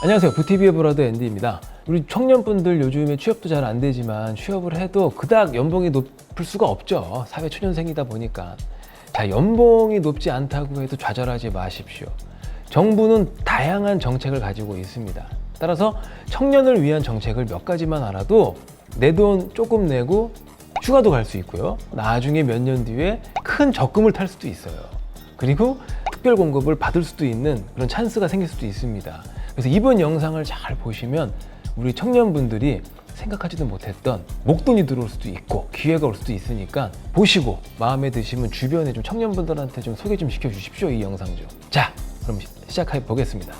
안녕하세요. 부티비의 브라더 앤디입니다. 우리 청년분들 요즘에 취업도 잘 안 되지만 취업을 해도 그닥 연봉이 높을 수가 없죠. 사회 초년생이다 보니까. 자, 연봉이 높지 않다고 해도 좌절하지 마십시오. 정부는 다양한 정책을 가지고 있습니다. 따라서 청년을 위한 정책을 몇 가지만 알아도 내 돈 조금 내고 휴가도 갈 수 있고요. 나중에 몇 년 뒤에 큰 적금을 탈 수도 있어요. 그리고 특별 공급을 받을 수도 있는 그런 찬스가 생길 수도 있습니다. 그래서 이번 영상을 잘 보시면 우리 청년분들이 생각하지도 못했던 목돈이 들어올 수도 있고 기회가 올 수도 있으니까 보시고 마음에 드시면 주변에 좀 청년분들한테 좀 소개 좀 시켜 주십시오 이 영상 좀. 자, 그럼 시- 시작해 보겠습니다.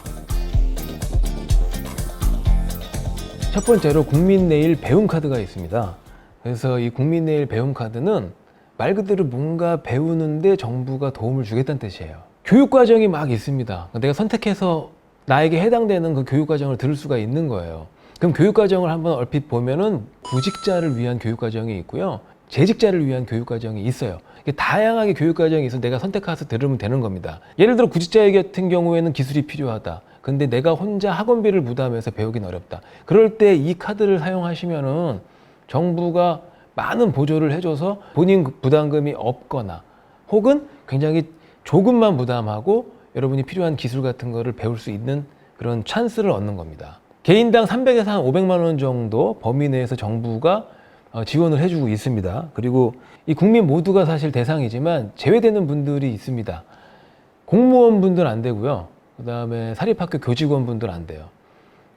첫 번째로 국민내일 배움 카드가 있습니다. 그래서 이 국민내일 배움 카드는 말 그대로 뭔가 배우는데 정부가 도움을 주겠다는 뜻이에요. 교육 과정이 막 있습니다. 내가 선택해서 나에게 해당되는 그 교육과정을 들을 수가 있는 거예요. 그럼 교육과정을 한번 얼핏 보면은 구직자를 위한 교육과정이 있고요. 재직자를 위한 교육과정이 있어요. 다양하게 교육과정이 있어서 내가 선택해서 들으면 되는 겁니다. 예를 들어 구직자 같은 경우에는 기술이 필요하다. 근데 내가 혼자 학원비를 부담해서 배우긴 어렵다. 그럴 때 이 카드를 사용하시면은 정부가 많은 보조를 해줘서 본인 부담금이 없거나 혹은 굉장히 조금만 부담하고 여러분이 필요한 기술 같은 거를 배울 수 있는 그런 찬스를 얻는 겁니다. 개인당 300에서 한 500만 원 정도 범위 내에서 정부가 어, 지원을 해주고 있습니다. 그리고 이 국민 모두가 사실 대상이지만 제외되는 분들이 있습니다. 공무원분들 안 되고요. 그 다음에 사립학교 교직원분들 안 돼요.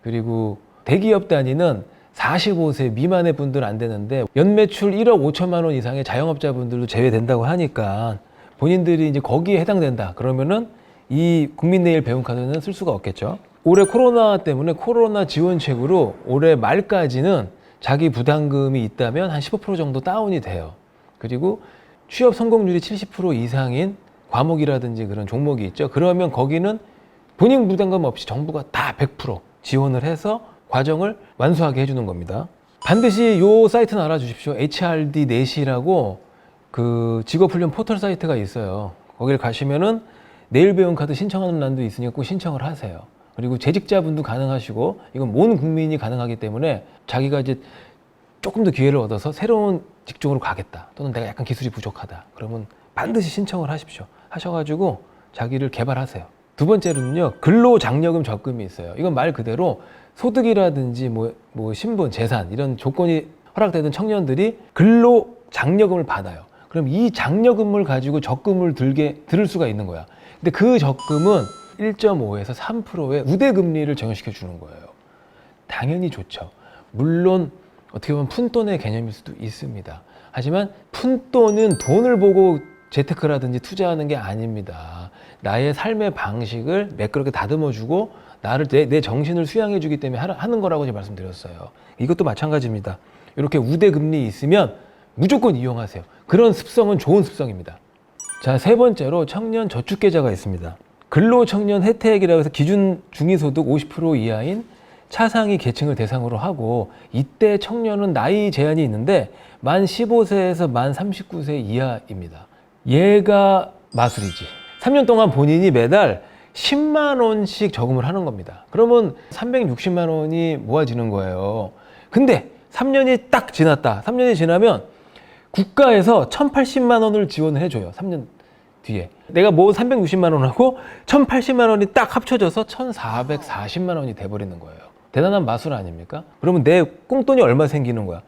그리고 대기업 단위는 45세 미만의 분들 안 되는데 연매출 1억 5천만 원 이상의 자영업자분들도 제외된다고 하니까 본인들이 이제 거기에 해당된다. 그러면은 이 국민내일 배움 카드는 쓸 수가 없겠죠. 올해 코로나 때문에 코로나 지원책으로 올해 말까지는 자기 부담금이 있다면 한 15% 정도 다운이 돼요. 그리고 취업 성공률이 70% 이상인 과목이라든지 그런 종목이 있죠. 그러면 거기는 본인 부담금 없이 정부가 다 100% 지원을 해서 과정을 완수하게 해주는 겁니다. 반드시 요 사이트는 알아주십시오. HRD 넷이라고 그 직업훈련 포털 사이트가 있어요. 거기를 가시면은 내일 배운 카드 신청하는欄도 있으니까 꼭 신청을 하세요. 그리고 재직자분도 가능하시고 이건 모든 국민이 가능하기 때문에 자기가 이제 조금 더 기회를 얻어서 새로운 직종으로 가겠다 또는 내가 약간 기술이 부족하다 그러면 반드시 신청을 하십시오. 하셔가지고 자기를 개발하세요. 두 번째로는요 근로장려금 적금이 있어요. 이건 말 그대로 소득이라든지 뭐, 뭐 신분 재산 이런 조건이 허락되는 청년들이 근로장려금을 받아요. 그럼 이 장려금을 가지고 적금을 들게 들을 수가 있는 거야 근데 그 적금은 1.5에서 3%의 우대금리를 적용시켜 주는 거예요 당연히 좋죠. 물론 어떻게 보면 푼돈의 개념일 수도 있습니다. 하지만 푼돈은 돈을 보고 재테크라든지 투자하는 게 아닙니다. 나의 삶의 방식을 매끄럽게 다듬어주고 나를 내, 내 정신을 수양해주기 때문에 하는 거라고 제가 말씀드렸어요. 이것도 마찬가지입니다. 이렇게 우대금리 있으면 무조건 이용하세요. 그런 습성은 좋은 습성입니다. 자, 세 번째로 청년 저축 계좌가 있습니다. 근로 청년 혜택이라고 해서 기준 중위소득 50% 이하인 차상위 계층을 대상으로 하고 이때 청년은 나이 제한이 있는데 만 15세에서 만 39세 이하입니다. 얘가 마술이지. 3년 동안 본인이 매달 10만 원씩 저금을 하는 겁니다. 그러면 360만 원이 모아지는 거예요. 근데 3년이 딱 지났다. 3년이 지나면 국가에서 1,080만 원을 지원을 해줘요. 3년 뒤에. 내가 모은 360만 원하고 1,080만 원이 딱 합쳐져서 1,440만 원이 돼버리는 거예요. 대단한 마술 아닙니까? 그러면 내 꽁돈이 얼마 생기는 거야?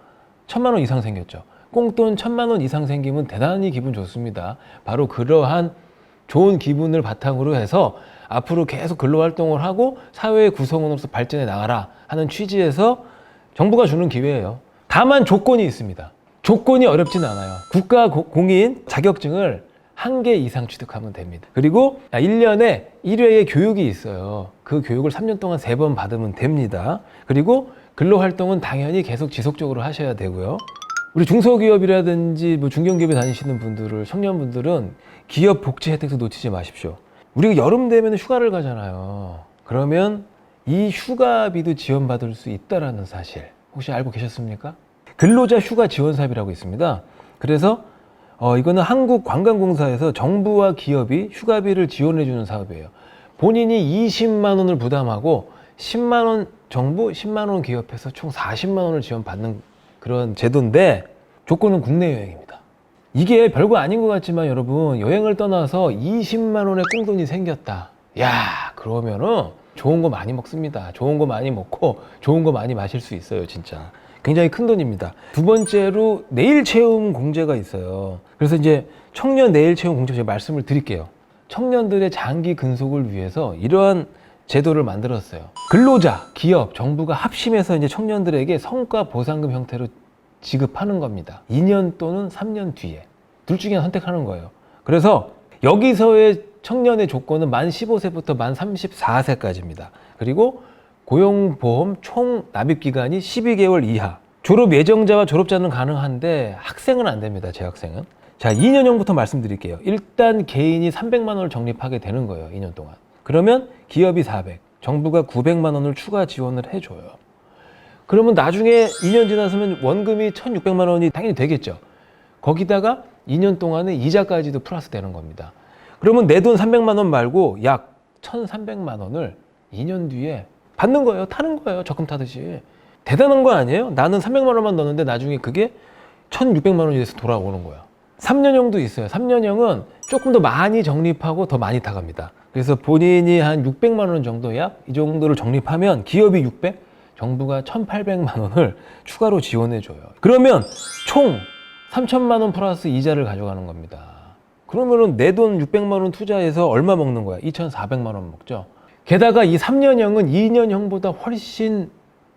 1,000만 원 이상 생겼죠. 꽁돈 1,000만 원 이상 생기면 대단히 기분 좋습니다. 바로 그러한 좋은 기분을 바탕으로 해서 앞으로 계속 근로 활동을 하고 사회의 구성원으로서 발전해 나가라 하는 취지에서 정부가 주는 기회예요. 다만 조건이 있습니다. 조건이 어렵진 않아요. 국가 고- 공인 자격증을 한 개 이상 취득하면 됩니다. 그리고 1년에 1회의 교육이 있어요. 그 교육을 3년 동안 3번 받으면 됩니다. 그리고 근로 활동은 당연히 계속 지속적으로 하셔야 되고요. 우리 중소기업이라든지 뭐 중견기업에 다니시는 분들을 청년분들은 기업 복지 혜택도 놓치지 마십시오. 우리가 여름 되면 휴가를 가잖아요. 그러면 이 휴가비도 지원받을 수 있다라는 사실 혹시 알고 계셨습니까? 근로자 휴가 지원 사업이라고 있습니다. 그래서 어, 이거는 한국관광공사에서 정부와 기업이 휴가비를 지원해 주는 사업이에요. 본인이 20만 원을 부담하고 10만 원 정부, 10만 원 기업해서 총 40만 원을 지원받는 그런 제도인데 조건은 국내 여행입니다. 이게 별거 아닌 것 같지만 여러분 여행을 떠나서 20만 원의 꽁돈이 생겼다. 야 그러면은 좋은 거 많이 먹습니다. 좋은 거 많이 먹고 좋은 거 많이 마실 수 있어요, 진짜. 굉장히 큰 돈입니다. 두 번째로 내일 체험 공제가 있어요. 그래서 이제 청년 내일 체험 공제 제가 말씀을 드릴게요. 청년들의 장기 근속을 위해서 이러한 제도를 만들었어요. 근로자, 기업, 정부가 합심해서 이제 청년들에게 성과 보상금 형태로 지급하는 겁니다. 2년 또는 3년 뒤에 둘 중에 선택하는 거예요. 그래서 여기서의 청년의 조건은 만 15세부터 만 34세까지입니다. 그리고 고용보험 총 납입 기간이 12개월 이하. 졸업 예정자와 졸업자는 가능한데 학생은 안 됩니다. 재학생은. 자, 2년형부터 말씀드릴게요. 일단 개인이 300만 원을 적립하게 되는 거예요. 2년 동안. 그러면 기업이 400, 정부가 900만 원을 추가 지원을 해 줘요. 그러면 나중에 2년 지나서면 원금이 1,600만 원이 당연히 되겠죠. 거기다가 2년 동안에 이자까지도 플러스 되는 겁니다. 그러면 내 돈 300만 원 말고 약 1,300만 원을 2년 뒤에 받는 거예요. 타는 거예요. 적금 타듯이. 대단한 거 아니에요? 나는 300만 원만 넣었는데 나중에 그게 1,600만 원이 돼서 돌아오는 거야. 3년형도 있어요. 3년형은 조금 더 많이 적립하고 더 많이 타갑니다. 그래서 본인이 한 600만 원 정도 약 이 정도를 적립하면 기업이 600, 정부가 1,800만 원을 추가로 지원해 줘요. 그러면 총 3천만 원 플러스 이자를 가져가는 겁니다. 그러면은 내 돈 600만 원 투자해서 얼마 먹는 거야? 2,400만 원 먹죠. 게다가 이 3년형은 2년형보다 훨씬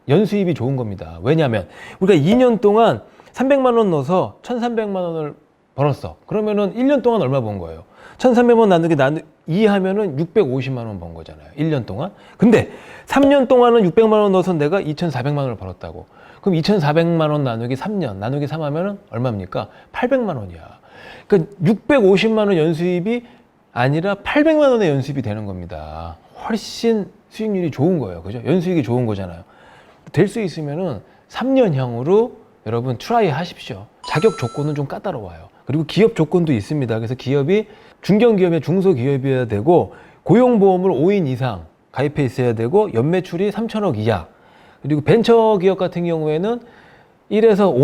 연수입이 좋은 겁니다. 왜냐하면 우리가 2년 동안 300만 원 넣어서 1,300만 원을 벌었어. 그러면은 1년 동안 얼마 번 거예요? 1,300만 나누기 나누 2 하면은 650만 원 번 거잖아요. 1년 동안. 근데 3년 동안은 600만 원 넣어서 내가 2,400만 원을 벌었다고. 그럼 2,400만 원 나누기 3년, 나누기 3 하면은 얼마입니까? 800만 원이야. 그러니까 650만 원 연수입이 아니라 800만 원의 연수입이 되는 겁니다. 훨씬 수익률이 좋은 거예요. 그죠? 연수익이 좋은 거잖아요. 될 수 있으면은 3년형으로 여러분 트라이 하십시오. 자격 조건은 좀 까다로워요. 그리고 기업 조건도 있습니다. 그래서 기업이 중견기업이나 중소기업이어야 되고 고용보험을 5인 이상 가입해 있어야 되고 연매출이 3천억 이하. 그리고 벤처기업 같은 경우에는 1에서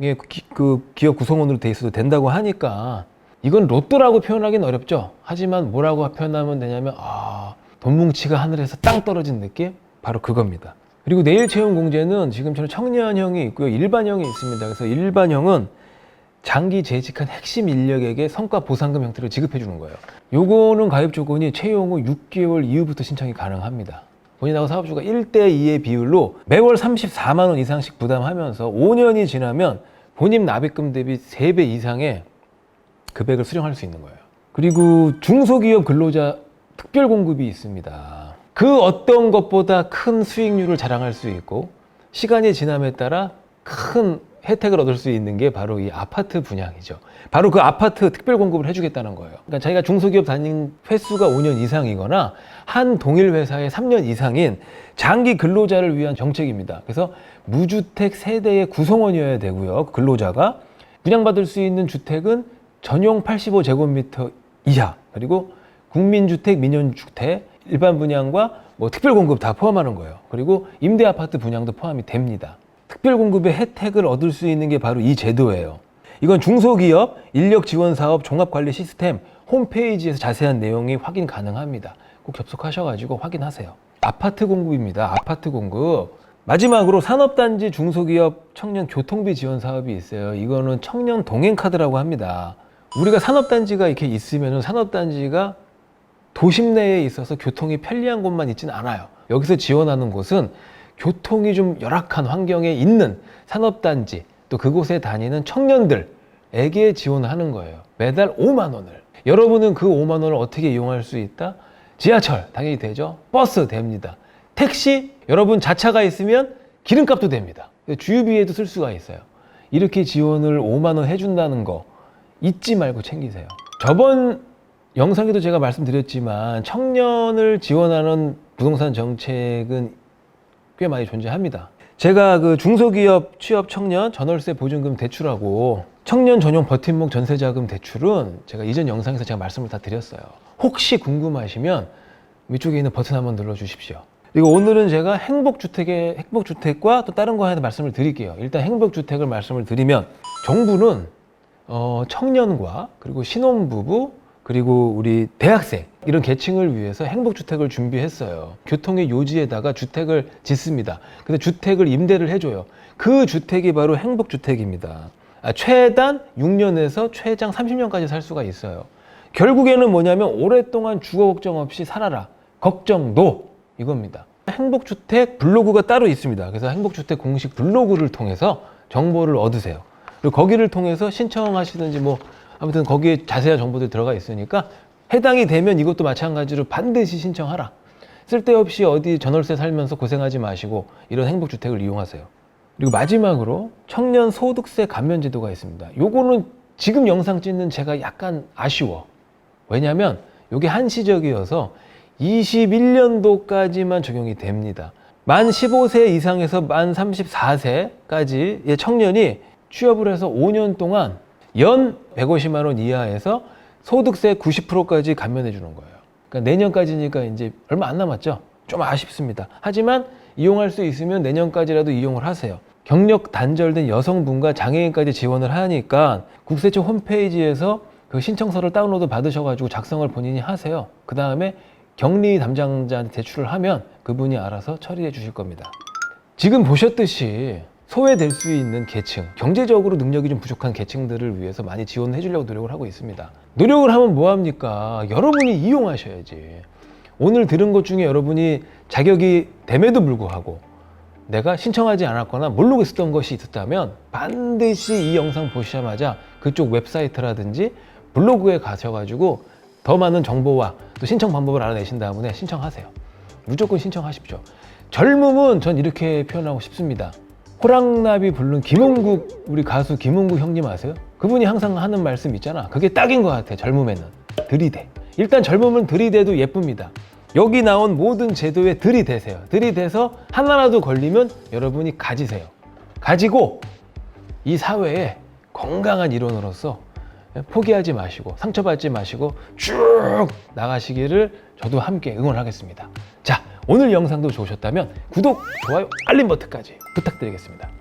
5명의 그 기업 구성원으로 돼 있어도 된다고 하니까 이건 로또라고 표현하기는 어렵죠. 하지만 뭐라고 표현하면 되냐면 아, 돈 뭉치가 하늘에서 땅 떨어진 느낌? 바로 그겁니다. 그리고 내일 채용 공제는 지금처럼 청년형이 있고요. 일반형이 있습니다. 그래서 일반형은 장기 재직한 핵심 인력에게 성과 보상금 형태로 지급해 주는 거예요. 요거는 가입 조건이 채용 후 6개월 이후부터 신청이 가능합니다. 본인하고 사업주가 1대 2의 비율로 매월 34만 원 이상씩 부담하면서 5년이 지나면 본인 납입금 대비 3배 이상의 금액을 수령할 수 있는 거예요. 그리고 중소기업 근로자 특별 공급이 있습니다. 그 어떤 것보다 큰 수익률을 자랑할 수 있고 시간이 지남에 따라 큰 혜택을 얻을 수 있는 게 바로 이 아파트 분양이죠. 바로 그 아파트 특별 공급을 해주겠다는 거예요. 그러니까 자기가 중소기업 다닌 횟수가 5년 이상이거나 한 동일 회사에 3년 이상인 장기 근로자를 위한 정책입니다. 그래서 무주택 세대의 구성원이어야 되고요. 그 근로자가 분양받을 수 있는 주택은 전용 85제곱미터 이하 그리고 국민주택, 민연주택, 일반 분양과 뭐 특별 공급 다 포함하는 거예요. 그리고 임대 아파트 분양도 포함이 됩니다. 특별 공급의 혜택을 얻을 수 있는 게 바로 이 제도예요. 이건 중소기업 인력 지원 사업 종합 관리 시스템 홈페이지에서 자세한 내용이 확인 가능합니다. 꼭 접속하셔가지고 확인하세요. 아파트 공급입니다. 아파트 공급. 마지막으로 산업단지 중소기업 청년 교통비 지원 사업이 있어요. 이거는 청년 동행 카드라고 합니다. 우리가 산업단지가 이렇게 있으면 산업단지가 도심 내에 있어서 교통이 편리한 곳만 있지는 않아요. 여기서 지원하는 곳은 교통이 좀 열악한 환경에 있는 산업단지 또 그곳에 다니는 청년들에게 지원하는 거예요. 매달 5만 원을. 여러분은 그 5만 원을 어떻게 이용할 수 있다? 지하철 당연히 되죠. 버스 됩니다. 택시 여러분 자차가 있으면 기름값도 됩니다. 주유비에도 쓸 수가 있어요. 이렇게 지원을 5만 원 해준다는 거 잊지 말고 챙기세요. 저번 영상에도 제가 말씀드렸지만 청년을 지원하는 부동산 정책은 꽤 많이 존재합니다. 제가 그 중소기업 취업 청년 전월세 보증금 대출하고 청년 전용 버팀목 전세자금 대출은 제가 이전 영상에서 제가 말씀을 다 드렸어요. 혹시 궁금하시면 위쪽에 있는 버튼 한번 눌러 주십시오. 그리고 오늘은 제가 행복주택의 행복주택과 또 다른 거에 대해 말씀을 드릴게요. 일단 행복주택을 말씀을 드리면 정부는 어, 청년과 그리고 신혼부부 그리고 우리 대학생 이런 계층을 위해서 행복주택을 준비했어요. 교통의 요지에다가 주택을 짓습니다. 근데 주택을 임대를 해줘요. 그 주택이 바로 행복주택입니다. 아, 최단 6년에서 최장 30년까지 살 수가 있어요. 결국에는 뭐냐면 오랫동안 주거 걱정 없이 살아라. 걱정도 이겁니다. 행복주택 블로그가 따로 있습니다. 그래서 행복주택 공식 블로그를 통해서 정보를 얻으세요. 그리고 거기를 통해서 신청하시든지 뭐 아무튼 거기에 자세한 정보들이 들어가 있으니까 해당이 되면 이것도 마찬가지로 반드시 신청하라. 쓸데없이 어디 전월세 살면서 고생하지 마시고 이런 행복주택을 이용하세요. 그리고 마지막으로 청년 소득세 감면 제도가 있습니다. 요거는 지금 영상 찍는 제가 약간 아쉬워. 왜냐하면 이게 한시적이어서 21년도까지만 적용이 됩니다. 만 15세 이상에서 만 34세까지의 청년이 취업을 해서 5년 동안 연 150만 원 이하에서 소득세 90%까지 감면해 주는 거예요. 그러니까 내년까지니까 이제 얼마 안 남았죠. 좀 아쉽습니다. 하지만 이용할 수 있으면 내년까지라도 이용을 하세요. 경력 단절된 여성분과 장애인까지 지원을 하니까 국세청 홈페이지에서 그 신청서를 다운로드 받으셔가지고 작성을 본인이 하세요. 그 다음에 격리 담당자한테 제출을 하면 그분이 알아서 처리해 주실 겁니다. 지금 보셨듯이 소외될 수 있는 계층, 경제적으로 능력이 좀 부족한 계층들을 위해서 많이 지원해 주려고 노력을 하고 있습니다. 노력을 하면 뭐합니까? 여러분이 이용하셔야지. 오늘 들은 것 중에 여러분이 자격이 됨에도 불구하고 내가 신청하지 않았거나 모르고 있었던 것이 있었다면 반드시 이 영상 보시자마자 그쪽 웹사이트라든지 블로그에 가셔가지고 더 많은 정보와 또 신청 방법을 알아내신 다음에 신청하세요. 무조건 신청하십시오. 젊음은 전 이렇게 표현하고 싶습니다. 호랑나비 부른 김은국 우리 가수 김은국 형님 아세요? 그분이 항상 하는 말씀 있잖아. 그게 딱인 것 같아. 젊음에는 들이대. 일단 젊음은 들이대도 예쁩니다. 여기 나온 모든 제도에 들이대세요. 들이대서 하나라도 걸리면 여러분이 가지세요. 가지고 이 사회에 건강한 일원으로서 포기하지 마시고 상처받지 마시고 쭉 나가시기를 저도 함께 응원하겠습니다. 자, 오늘 영상도 좋으셨다면 구독, 좋아요, 알림 버튼까지 부탁드리겠습니다.